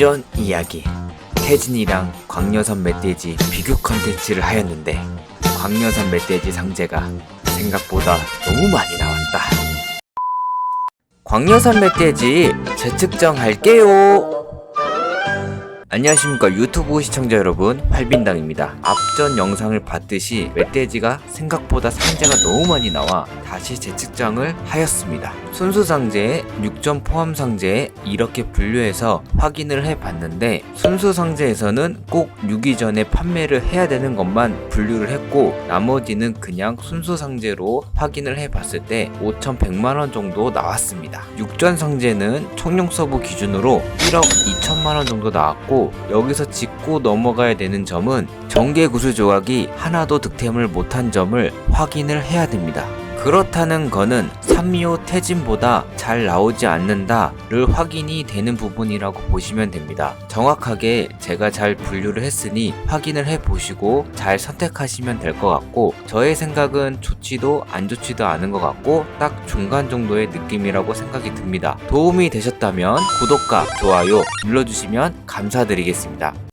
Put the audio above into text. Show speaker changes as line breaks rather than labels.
앞전 이야기. 태진이랑 광여선 멧돼지 비교 컨텐츠를 하였는데 광여선 멧돼지 상제가 생각보다 너무 많이 나왔다. 광여선 멧돼지 재측정 할게요 안녕하십니까 유튜브 시청자 여러분. 활빈당입니다. 앞전 영상을 봤듯이 멧돼지가 생각보다 상자가 너무 많이 나와 다시 재측정을 하였습니다. 순수 상자에 6점 포함 상자에 이렇게 분류해서 확인을 해봤는데 순수 상자에서는 꼭 6위 전에 판매를 해야 되는 것만 분류를 했고 나머지는 그냥 순수 상자로 확인을 해봤을 때 5,100만원 정도 나왔습니다. 6전 상자는 청룡 서브 기준으로 1억 2천만원 정도 나왔고 여기서 짚고 넘어가야 되는 점은 전개 구슬 조각이 하나도 득템을 못한 점을 확인을 해야 됩니다. 그렇다는 거는 산미호 태진보다 잘 나오지 않는다를 확인이 되는 부분이라고 보시면 됩니다. 정확하게 제가 잘 분류를 했으니 확인을 해 보시고 잘 선택하시면 될 것 같고 저의 생각은 좋지도 안 좋지도 않은 것 같고 딱 중간 정도의 느낌이라고 생각이 듭니다. 도움이 되셨다면 구독과 좋아요 눌러주시면 감사드리겠습니다.